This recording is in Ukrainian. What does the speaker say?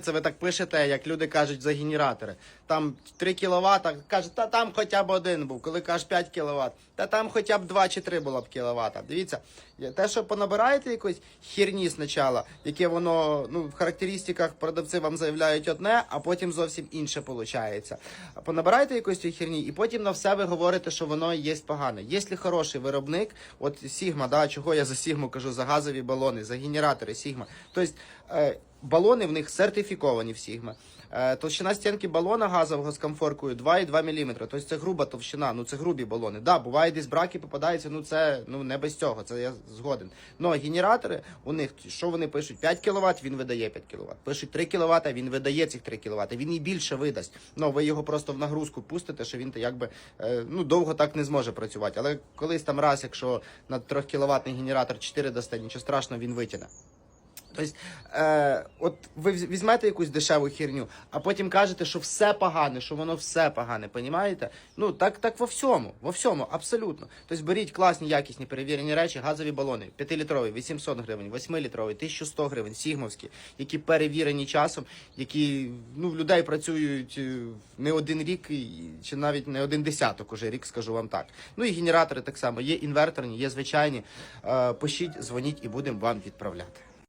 Це ви так пишете, як люди кажуть за генератори. Там 3 кВт, кажуть, та там хоча б один був. Коли кажуть 5 кВт, та там хоча б 2 чи 3 було б кВт. Дивіться, те, що понабираєте якоїсь херні спочатку, яке воно ну, в характеристиках продавці вам заявляють одне, а потім зовсім інше виходить. Понабираєте якоїсь цієї херні, і потім на все ви говорите, що воно є погане. Якщо хороший виробник, от Сігма, да, чого я за Сігму кажу, за газові балони, за генератори Сігма. Тобто е, балони в них сертифіковані в Сігма. Е, толщина стінки балона газового з комфоркою 2,2 мм. Тобто це груба товщина, ну це грубі балони. Да, буває десь браки попадаються, ну це ну не без цього, це я згоден. Но генератори у них, що вони пишуть, 5 кВт, він видає 5 кВт. Пишуть 3 кВт, він видає цих 3 кВт. Він і більше видасть. Ну ви його просто в нагрузку пустите, що він то якби е, ну довго так не зможе працювати. Але колись там раз, якщо на 3 кВт генератор 4 дасте, нічого страшного, він витягне. Тобто, е, от ви візьмете якусь дешеву херню, а потім кажете, що все погане, що воно все погане, понімаєте? Ну так, так во всьому, во всьому, абсолютно. Тобто беріть класні, якісні перевірені речі, газові балони, 5-літрові, 800 гривень, 8-літрові, 1100 гривень, сігмовські, які перевірені часом, які ну, в людей працюють е, не один рік, чи навіть не один десяток уже рік, скажу вам так. Ну і генератори так само, є інверторні, є звичайні. Е, пишіть, дзвоніть і будемо вам відправляти.